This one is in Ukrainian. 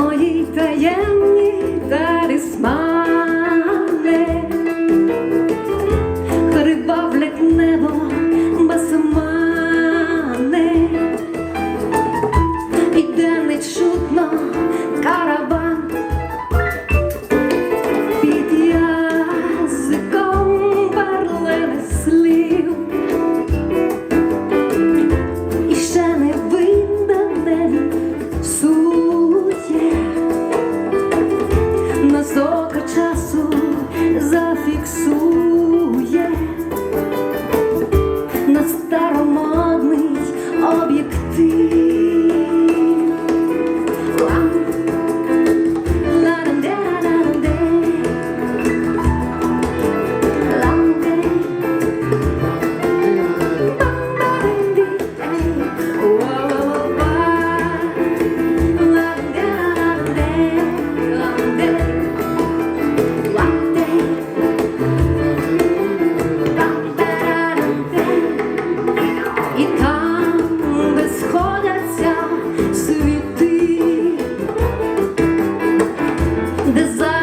моїй таємниці. Потока часу desire.